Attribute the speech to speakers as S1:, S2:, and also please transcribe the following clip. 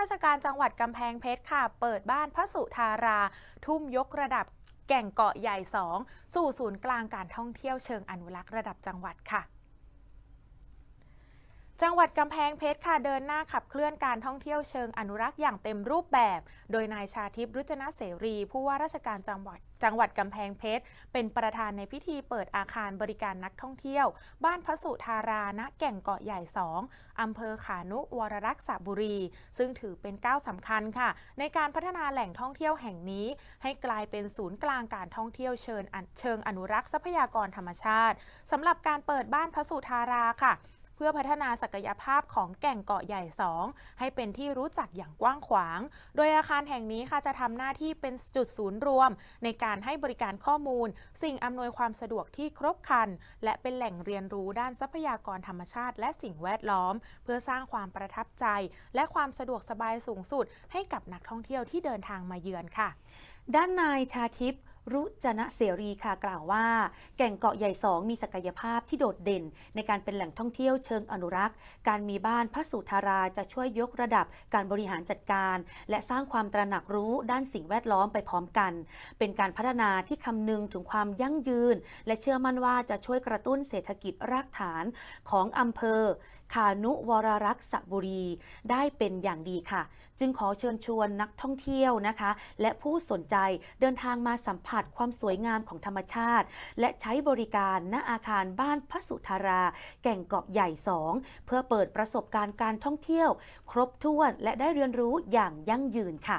S1: ราชการจังหวัดกำแพงเพชรค่ะ เปิดบ้านพระสุธารา ทุ่มยกระดับแก่งเกาะใหญ่ 2 สู่ศูนย์กลางการท่องเที่ยวเชิงอนุรักษ์ระดับจังหวัดค่ะ จังหวัดกำแพงเพชรค่ะเดินหน้าขับเคลื่อนการท่องเที่ยวเชิงอนุรักษ์อย่างเต็มรูปแบบ โดยนายชาทิพย์รุจนะเสรี ผู้ว่าราชการจังหวัดจังหวัดกำแพงเพชร เป็นประธานในพิธีเปิดอาคารบริการนักท่องเที่ยว บ้านพระสุธาราณแก่งเกาะใหญ่ 2 อำเภอขานุวรรักษบุรี ซึ่งถือเป็นก้าวสำคัญค่ะ ในการพัฒนาแหล่งท่องเที่ยวแห่งนี้ ให้กลายเป็นศูนย์กลางการท่องเที่ยวเชิงเชิงอนุรักษ์ทรัพยากรธรรมชาติสำหรับการเปิดบ้านพระสุธาราค่ะ พื่อพัฒนาศักยภาพของแก่งเกาะใหญ่ 2 ให้เป็นที่รู้จักอย่างกว้างขวาง โดยอาคารแห่งนี้ค่ะจะทำหน้าที่เป็นจุดศูนย์รวม ในการให้บริการข้อมูล สิ่งอำนวยความสะดวกที่ครบครัน และเป็นแหล่งเรียนรู้ด้านทรัพยากรธรรมชาติ และสิ่งแวดล้อม เพื่อสร้างความประทับใจ และความสะดวกสบายสูงสุด ให้กับนักท่องเที่ยวที่เดินทางมาเยือนค่ะ
S2: ด้านนายชาทิพย์ รุจนะเสรีค่ะกล่าวว่า แก่งเกาะใหญ่2มีศักยภาพที่โดดเด่น ในการเป็นแหล่งท่องเที่ยวเชิงอนุรักษ์ การมีบ้านพระสุธาราจะช่วยยกระดับการบริหารจัดการ และสร้างความตระหนักรู้ด้านสิ่งแวดล้อมไปพร้อมกัน เป็นการพัฒนาที่คำนึงถึงความยั่งยืน และเชื่อมั่นว่าจะช่วยกระตุ้นเศรษฐกิจรากฐานของอำเภอ คานุวรรักษบุรีได้เป็นอย่างดีค่ะ จึงขอเชิญชวนนักท่องเที่ยวนะคะ และผู้สนใจเดินทางมาสัมผัสความสวยงามของธรรมชาติ และใช้บริการณอาคารบ้านพระสุธารา แก่งเกาะใหญ่ 2 เพื่อเปิดประสบการณ์การท่องเที่ยว ครบถ้วนและได้เรียนรู้อย่างยั่งยืนค่ะ